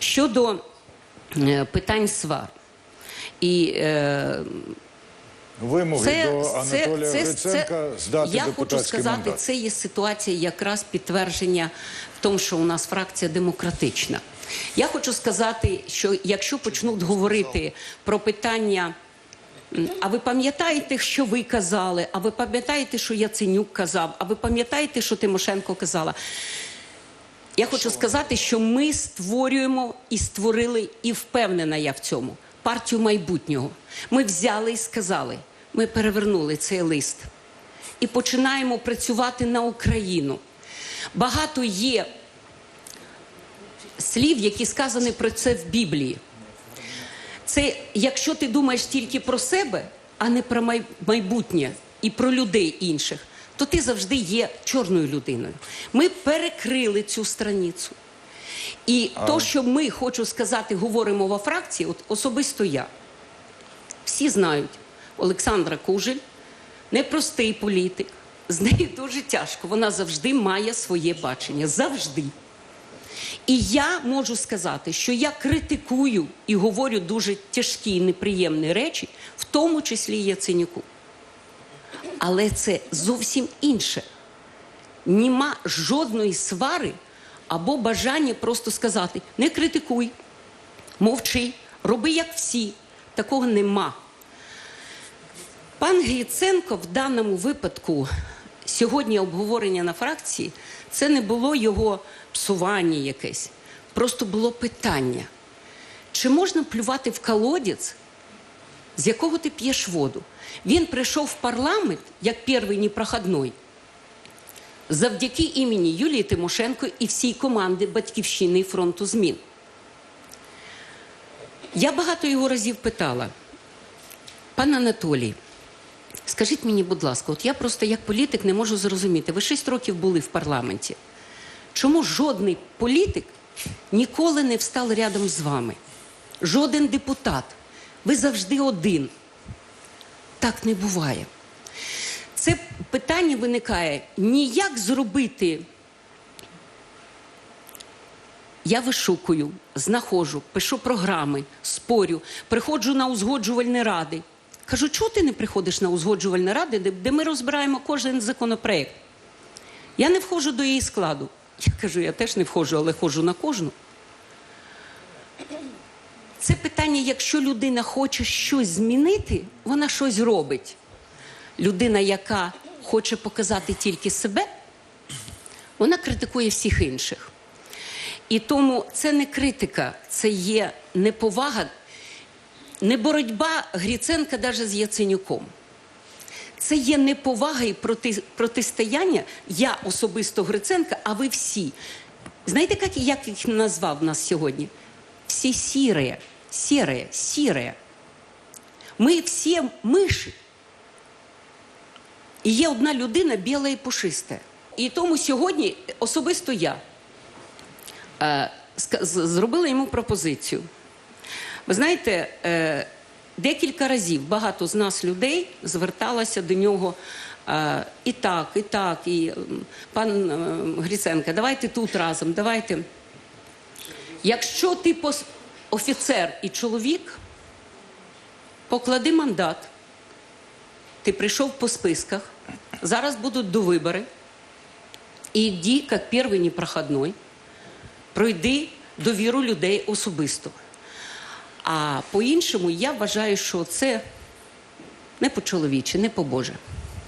Щодо е, питань свар. І е, Вимоги це, до Анатолія це, Гриценка здати я хочу сказати, мандат. це є ситуація якраз підтвердження в тому, що у нас фракція демократична. Я хочу сказати, що якщо почнуть говорити про питання. А ви пам'ятаєте, що ви казали? А ви пам'ятаєте, що Яценюк казав? А ви пам'ятаєте, що Тимошенко казала? Я хочу сказати, що ми створюємо і створили, і впевнена я в цьому партію майбутнього. Ми взяли і сказали, ми перевернули цей лист і починаємо працювати на Україну. Багато є слів, які сказані про це в Біблії. Це якщо ти думаєш тільки про себе, а не про майбутнє і про людей інших, то ти завжди є чорною людиною. Ми перекрили цю страницю. І то, що ми, хочу сказати, говоримо во фракції, от особисто я. Всі знають, Олександра Кужель непростий політик. З нею дуже тяжко. Вона завжди має своє бачення. Завжди. І я можу сказати, що я критикую і говорю дуже тяжкі і неприємні речі, в тому числі Яценюку. Але це зовсім інше. Нема жодної свари або бажання просто сказати: не критикуй, мовчи, роби як всі. Такого нема. Пан Гріценко в даному випадку сьогодні обговорення на фракції це не було його псування якесь. Просто було питання: чи можна плювати в колодязь, з якого ти п'єш воду? Він прийшов в парламент як перший непроходной завдяки імені Юлії Тимошенко і всій команди Батьківщини фронту змін. Я багато його разів питала, пан Анатолій, скажіть мені, будь ласка, от я просто як політик не можу зрозуміти. Ви шість років були в парламенті. Чому жодний політик ніколи не встав рядом з вами? Жоден депутат. Ви завжди один. Так не буває. Це питання виникає ніяк зробити. Я вишукую, знаходжу, пишу програми, спорю, приходжу на узгоджувальні ради. Кажу, чого ти не приходиш на узгоджувальні ради, де, де ми розбираємо кожен законопроект? Я не входжу до її складу. Я кажу, я теж не входжу, але ходжу на кожну. Це питання, якщо людина хоче щось змінити, вона щось робить. Людина, яка хоче показати тільки себе, вона критикує всіх інших. І тому це не критика, це є неповага, не боротьба Гріценка навіть з Яценюком. Це є неповага і проти, протистояння. Я особисто Гриценка, а ви всі. Знаєте, як, як їх назвав нас сьогодні? Всі сірі, сіре, сіре. Ми всі миші. І є одна людина біла і пушиста. І тому сьогодні особисто я е, зробила йому пропозицію. Ви знаєте, е, декілька разів багато з нас людей зверталося до нього. е, і так, і так, і пан е, Гриценко, давайте тут разом, давайте. Якщо ти офіцер і чоловік, поклади мандат. Ти прийшов по списках, зараз будуть до вибори. І йди, як перший непроходной, пройди довіру людей особисто. А по-іншому я вважаю, що це не по-чоловіче, не по-боже.